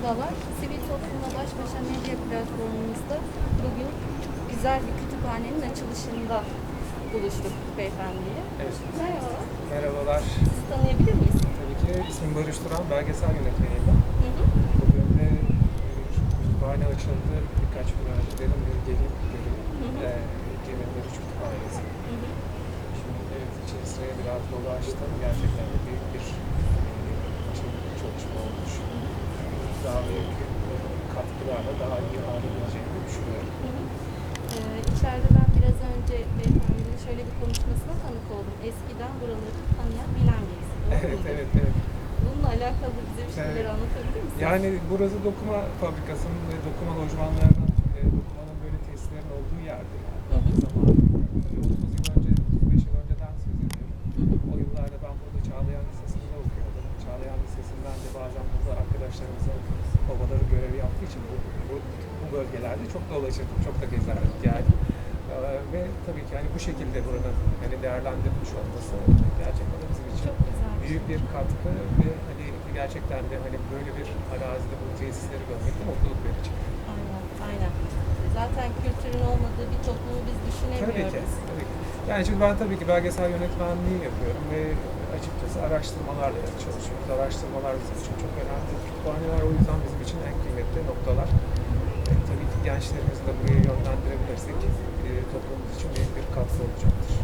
Merhabalar. Sivil Toplumla Baş Başa Medya platformumuzda bugün güzel bir kütüphanenin açılışında buluştuk beyefendiyle. Evet. Merhabalar. Merhabalar. Sizi tanıyabilir miyiz? Tabii ki ismim Barış Turan, belgesel yönetmeniyim ben. Hı hı. Bugün de bir kütüphane açıldı. Birkaç gün önce dedim bir gelip göreyim. Ee, Cemil Barış Kütüphanesi. Hı hı. Şimdi evet, içerisine biraz dolaştım. Gerçekten de büyük bir e, çılgın çalışma olmuş. E, katkılarla daha iyi hale geleceğini düşünüyorum. Hı hı. Ee, içeride ben biraz önce beyefendinin şöyle bir konuşmasına tanık oldum. Eskiden buraları tanıyan bilen birisi. Evet, evet, evet. Bununla alakalı bize bir şeyler Evet. anlatabilir misiniz? Yani burası dokuma fabrikasının ve dokuma lojmanlarının, e, dokumanın böyle tesislerin olduğu yerdi yani. Hı hı. Zamanında. Tabii 30 yıl önce, 35 yıl önceden söz ediyorum. Hı hı. O yıllarda ben burada Çağlayan Lisesi'nde okuyordum. Çağlayan Lisesi'nden de bazen burada arkadaşlarımızın babaları görev yaptığı için bu, bu, bölgelerde çok dolaşırdım, çok da gezerdik yani. Ee, ve tabii ki hani bu şekilde buranın hani değerlendirilmiş olması gerçekten bizim için Çok güzel. büyük bir katkı ve hani gerçekten de hani böyle bir arazide bu tesisleri görmek de mutluluk verici. Aynen, aynen. Zaten kültürün olmadığı bir toplumu biz düşünemiyoruz. Tabii ki, tabii ki. Yani şimdi ben tabii ki belgesel yönetmenliği yapıyorum ve açıkçası araştırmalarla çalışıyoruz. Araştırmalar bizim için çok önemli. Kütüphaneler o yüzden bizim için en kıymetli noktalar. E, gençlerimizi de buraya yönlendirebilirsek e, toplumumuz için büyük bir katkı olacaktır.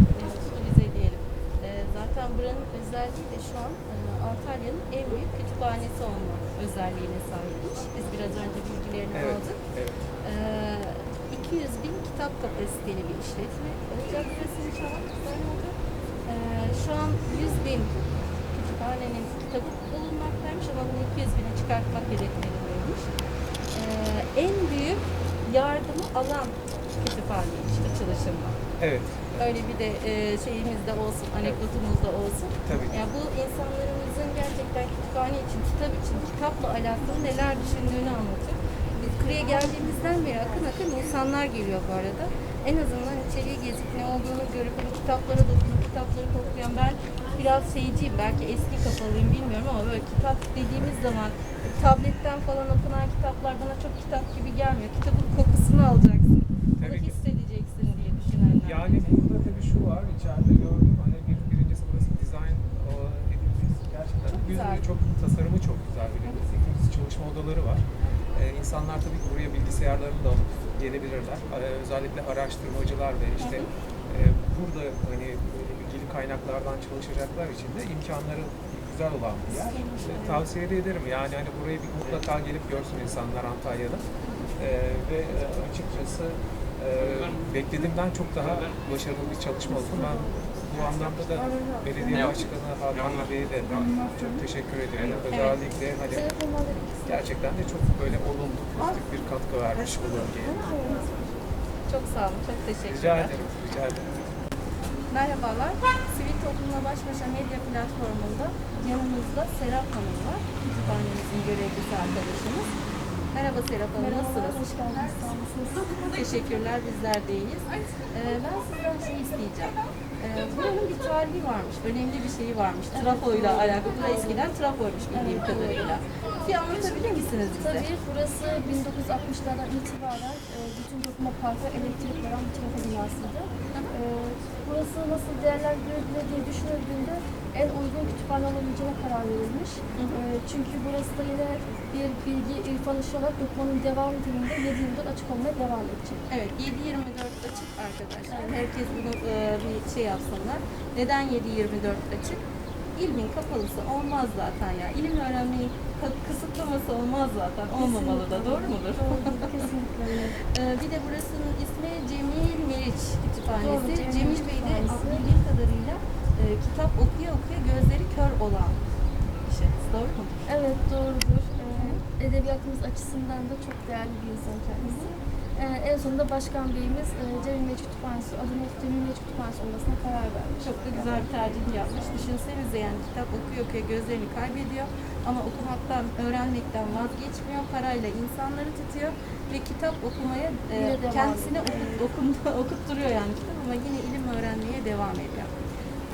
Bize diyelim. Ee, zaten buranın özelliği de şu an e, Antalya'nın en büyük kütüphanesi olma özelliğine sahipmiş. Biz biraz önce bilgilerini Evet, aldık. evet. Ee, 200 bin kitap kapasiteli bir işletme. İnşallah güzel oldu. Ee, şu an 100 bin kütüphanenin kitabı bulunmaktaymış ama bunu 200 bine çıkartmak hedeflerindeymiş. En büyük yardımı alan kütüphaneymiş açılışında. Evet, Öyle bir de e, şeyimiz de olsun, anekdotumuz da olsun. tabii. Yani bu insanlarımızın gerçekten kütüphane için, kitap için, kitapla alakalı neler düşündüğünü anlatıyor. Biz buraya geldiğimizden beri akın akın insanlar geliyor bu arada. En azından içeriye gezip ne olduğunu görüp kitaplara dokunup kitapları koklayan ben biraz şeyciyim belki eski kafalıyım bilmiyorum ama böyle kitap dediğimiz zaman tabletten falan okunan kitaplar bana çok kitap gibi gelmiyor. Kitabın kokusunu alacaksın. Tabii ki. hissedeceksin diye düşünenler. Yani burada tabii şu var, içeride gördüm hani bir, birincisi burası e, edilmiş. Gerçekten Çok güzel. çok tasarımı çok güzel birincisi. İkincisi çalışma odaları var. Ee, insanlar tabii ki buraya bilgisayarlarını da alıp gelebilirler. Ee, özellikle araştırmacılar ve işte e, burada hani kaynaklardan çalışacaklar için de imkanları güzel olan bir yer. Ee, tavsiye de ederim. Yani hani burayı bir mutlaka gelip görsün insanlar Antalya'da. Ee, ve e, açıkçası e, beklediğimden çok daha başarılı bir çalışma olsun. Ben bu anlamda da belediye başkanı Hakan Bey'e de çok teşekkür ediyorum. Özellikle hani gerçekten de çok böyle olumlu, pozitif bir katkı vermiş bu bölgeye. Çok sağ olun, çok Rica teşekkürler. ederim, rica ederim. Merhabalar, Sivil Toplumla Baş Başa Medya Platformu'nda yanımızda Serap Hanım var. Kütüphanemizin görevlisi arkadaşımız. Merhaba Serap Hanım, nasılsınız? Hoş geldiniz. Teşekkürler, bizler de iyiyiz. Ee, ben sizden şey isteyeceğim. Ee, buranın bir tarihi varmış, önemli bir şeyi varmış. Trafoyla alakalı. Eskiden trafoymuş bildiğim kadarıyla. Bir anlatabilir misiniz bize? Tabii burası 1960'lardan itibaren e, bütün dokuma parka elektrik veren bir trafo binasıydı. E, burası nasıl değerlendirilebilir diye düşünüldüğünde en uygun kütüphane olabileceğine karar verilmiş. E, çünkü burası da yine bir bilgi irfan işi olarak dokumanın devam niteliğinde 7 açık olmaya devam edecek. Evet 7-24 açık arkadaşlar. Herkes bunu e, bir şey yapsınlar. Neden 7-24 açık? İlmin kapalısı olmaz zaten ya. İlim öğrenmeyi kısıtlaması olmaz zaten. Olmamalı da doğru mudur? Doğrudur, kesinlikle. E, bir de burasının ismi Cemil Meriç Kütüphanesi. Doğru, Cemil Cemil Bey de bildiğim kadarıyla e, kitap okuya okuya gözleri kör olan kişi. Doğru mudur? Evet doğrudur. Ee, edebiyatımız açısından da çok değerli bir insan kendisi. Ee, en sonunda Başkan Beyimiz e, Cemil Meriç Kütüphanesi, adının Cemil Meriç Kütüphanesi olmasına karar vermiş. Çok da güzel bir tercih yapmış. Düşünsenize yani kitap okuyor okuyor gözlerini kaybediyor ama okumaktan, öğrenmekten vazgeçmiyor. Parayla insanları tutuyor ve kitap okumaya e, kendisine okut, okun- okutturuyor yani kitap ama yine ilim öğrenmeye devam ediyor.